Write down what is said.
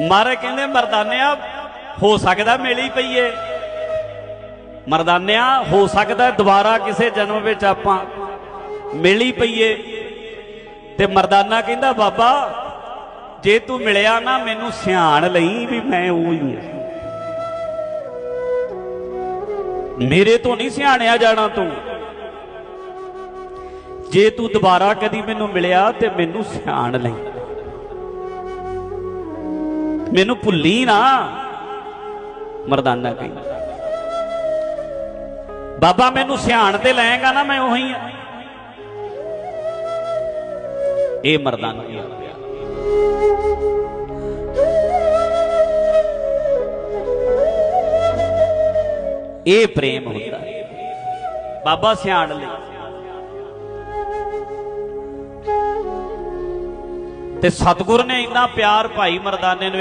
ਮਹਾਰਾਜ ਕਹਿੰਦੇ, ਮਰਦਾਨਿਆ, ਹੋ ਸਕਦਾ ਮਿਲੀ ਪਈਏ। ਮਰਦਾਨਿਆ, ਹੋ ਸਕਦਾ ਦੁਬਾਰਾ ਕਿਸੇ ਜਨਮ ਵਿੱਚ ਆਪਾਂ ਮਿਲੀ ਪਈਏ। ਤੇ ਮਰਦਾਨਾ ਕਹਿੰਦਾ, ਬਾਬਾ, ਜੇ ਤੂੰ ਮਿਲਿਆ ਨਾ, ਮੈਨੂੰ ਸਿਆਣ ਲਈ ਵੀ ਮੈਂ ਉਹ ਹੀ ਹਾਂ। ਮੇਰੇ ਤੋਂ ਨਹੀਂ ਸਿਆਣਿਆ ਜਾਣਾ ਤੂੰ। ਜੇ ਤੂੰ ਦੁਬਾਰਾ ਕਦੀ ਮੈਨੂੰ ਮਿਲਿਆ ਤੇ ਮੈਨੂੰ ਸਿਆਣ ਲਈ। ਮੈਨੂੰ ਭੁੱਲੀ ਨਾ। ਮਰਦਾਨਾ ਕਹਿੰਦਾ ਬਾਬਾ ਮੈਨੂੰ ਸਿਆਣ ਤੇ ਲੈਗਾ ਨਾ, ਮੈਂ ਉਹੀ ਆ। ਇਹ ਮਰਦਾਨਾ ਹੀ ਆ ਇਹ ਪ੍ਰੇਮ ਹੁੰਦਾ। ਬਾਬਾ ਸਿਆਣ ਲਈ। ਤੇ ਸਤਿਗੁਰ ਨੇ ਇੰਨਾ ਪਿਆਰ ਭਾਈ ਮਰਦਾਨੇ ਨੂੰ